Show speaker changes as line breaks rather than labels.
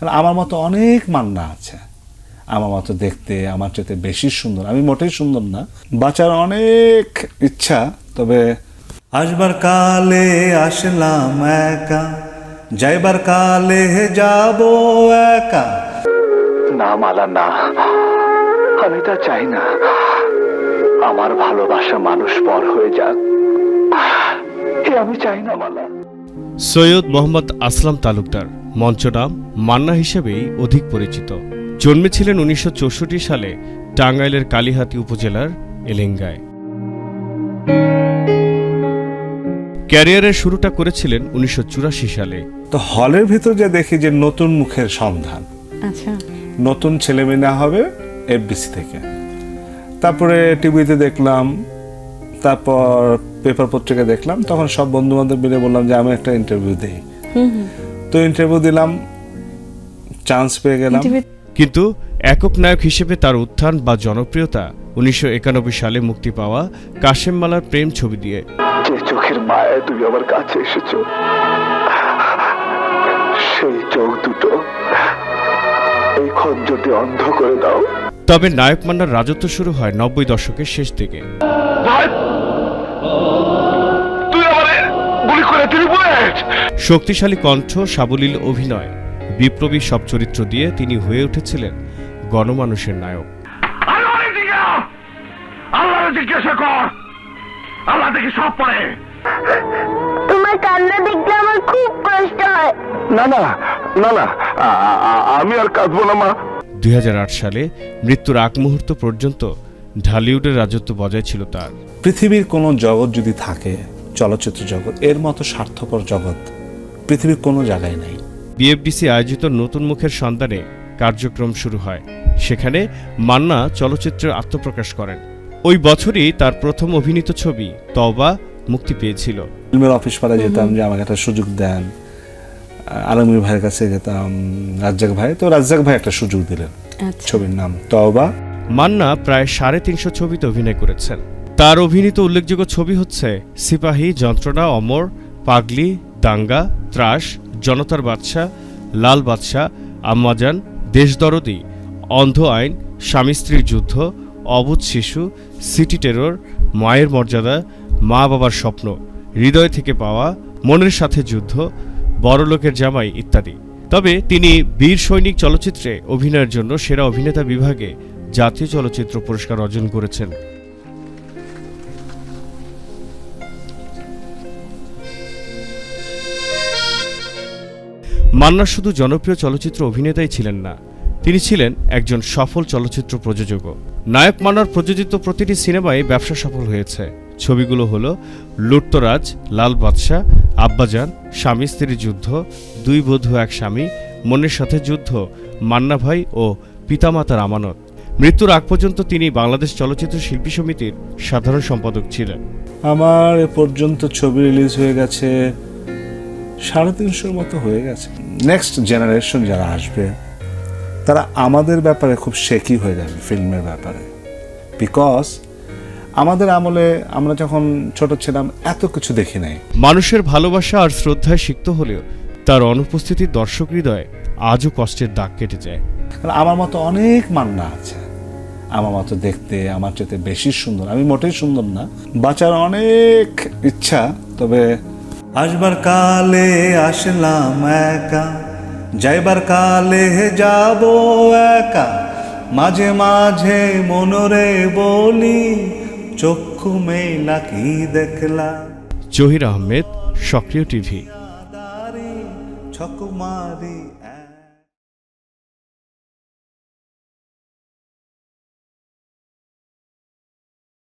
কারণ আমার মতো অনেক মান্না আছে। আমার মতো দেখতে আমার চেয়ে বেশি সুন্দর। আমি মোটেই সুন্দর না বাঁচার অনেক ইচ্ছা তবে আসবার কালে আসলাম একা যাইবার কালে যাব একা।
না মালা না। আমি তা চাই না। আমার ভালোবাসা মানুষ পর হয়ে যাক। আমি চাই না মালা।
সৈয়দ মোহাম্মদ আসলাম তালুকদার। মঞ্চনাম মান্না হিসেবেই অধিক পরিচিত। জন্মেছিলেন উনিশশো চৌষট্টি সালে টাঙ্গাইলের কালিহাতি উপজেলার এলেঙ্গায়। ক্যারিয়ারের শুরুটা করেছিলেন উনিশশো চুরাশি সালে।
তো হলের ভিতর যে দেখি যে নতুন মুখের সন্ধান।
আচ্ছা।
নতুন ছেলে মেয়ে নেওয়া হবে এফবিসি থেকে। তারপরে টিভিতে দেখলাম তারপর পেপার পত্রিকা দেখলাম তখন সব বন্ধু বান্ধব মিলে বললাম যে আমি একটা ইন্টারভিউ দিই। তো ইন্টারভিউ দিলাম চান্স পেয়ে গেলাম।
কিন্তু একক নায়ক হিসেবে তার উত্থান বা জনপ্রিয়তা উনিশশো একানব্বই সালে মুক্তি পাওয়া কাশেম মালার প্রেম ছবি দিয়ে।
যে চোখের মায়ায় তুমি আমার কাছে এসেছ সেই চোখ দুটো এই খঞ্জতে অন্ধ করে দাও।
তবে নায়ক মান্নার রাজত্ব শুরু হয় নব্বই দশকের শেষ দিকে। শক্তিশালী কণ্ঠ সাবলীল অভিনয় বিপ্লবী সব চরিত্র দিয়ে তিনি হয়ে উঠেছিলেন গণমানুষের নায়ক।
আল্লাহরে জিজ্ঞাসা কর। আল্লাহ দেখি সব পারে
তোমার কান্না দেখলে আমার খুব কষ্ট হয়।
না না না না আমি আর কাঁদবো না মা।
দুই হাজার আট সালে মৃত্যুর আগ মুহূর্ত পর্যন্ত ঢালিউডের রাজত্ব বজায় ছিল তার।
পৃথিবীর কোনো জগৎ যদি থাকে চলচ্চিত্র জগৎ। এর মতো স্বার্থপর জগৎ পৃথিবীর কোনো জায়গায় নেই।
বিএফডিসি আয়োজিত নতুন মুখের সন্ধানে কার্যক্রম শুরু হয়। সেখানে মান্না চলচ্চিত্রে আত্মপ্রকাশ করেন। ওই বছরই তার প্রথম অভিনীত ছবি তওবা মুক্তি পেয়েছিল।
ফিল্মের অফিস পাড়ায় যেতাম যে আমাকে একটা সুযোগ দেন। আলমগীর ভাইয়ের কাছে যেতাম রাজ্জাক ভাই। তো রাজ্জাক ভাই একটা সুযোগ দিলেন
আচ্ছা।
ছবির নাম তওবা।
মান্না প্রায় সাড়ে তিনশো ছবিতে অভিনয় করেছেন। তার অভিনীত উল্লেখযোগ্য ছবি হচ্ছে সিপাহী, যন্ত্রণা, অমর, পাগলি, দাঙ্গা, ত্রাস, জনতার বাদশাহ লাল বাদশা আম্মাজান দেশদরদি অন্ধ আইন, স্বামী স্ত্রীর যুদ্ধ, অবুধ শিশু, সিটি টেরর, মায়ের মর্যাদা, মা বাবার স্বপ্ন, হৃদয় থেকে পাওয়া, মনের সাথে যুদ্ধ, বড়লোকের জামাই ইত্যাদি। তবে তিনি বীর সৈনিক চলচ্চিত্রে অভিনয়ের জন্য সেরা অভিনেতা বিভাগে জাতীয় চলচ্চিত্র পুরস্কার অর্জন করেছেন। মান্না শুধু জনপ্রিয় চলচ্চিত্র অভিনেতাই ছিলেন না, তিনি ছিলেন একজন সফল চলচ্চিত্র প্রযোজকও। নায়ক মান্নার প্রযোজিত প্রতিটি সিনেমায় ব্যবসা সফল হয়েছে। ছবিগুলো হলো লুট্তরাজ, লাল বাদশাহ, আব্বাজান, স্বামী স্ত্রীর যুদ্ধ, দুই বধূ, এক স্বামী, মনের সাথে যুদ্ধ, মান্না ভাই ও পিতামাতার আমানত। মৃত্যুর আগ পর্যন্ত তিনি বাংলাদেশ চলচ্চিত্র শিল্পী সমিতির সাধারণ সম্পাদক ছিলেন।
আমার এ পর্যন্ত ছবি রিলিজ হয়ে গেছে সাড়ে তিনশোর মতো হয়ে গেছে। নেক্সট জেনারেশন যারা আসবে তারা আমাদের ব্যাপারে খুব শেকি হয়ে যাবে ফিল্মের ব্যাপারে। বিকজ আমাদের আমলে আমরা যখন ছোট ছিলাম এত কিছু দেখি নাই।
মানুষের ভালোবাসা আর শ্রদ্ধায় সিক্ত হলেও তার অনুপস্থিতি দর্শক হৃদয়ে আজও কষ্টের দাগ কেটে যায়।
আমার মতো অনেক মান্না আছে। আমার মতো দেখতে আমার চেয়ে বেশি সুন্দর। আমি মোটেই সুন্দর না। বাঁচার অনেক ইচ্ছা তবে আসবার কালে আসলাম একা। যাইবার কালে যাব একা। মাঝে মাঝে মনরে বলি চক্ষু মেলা কি দেখলা
জহির আহমেদ সক্রিয় টিভি।
ছক মারি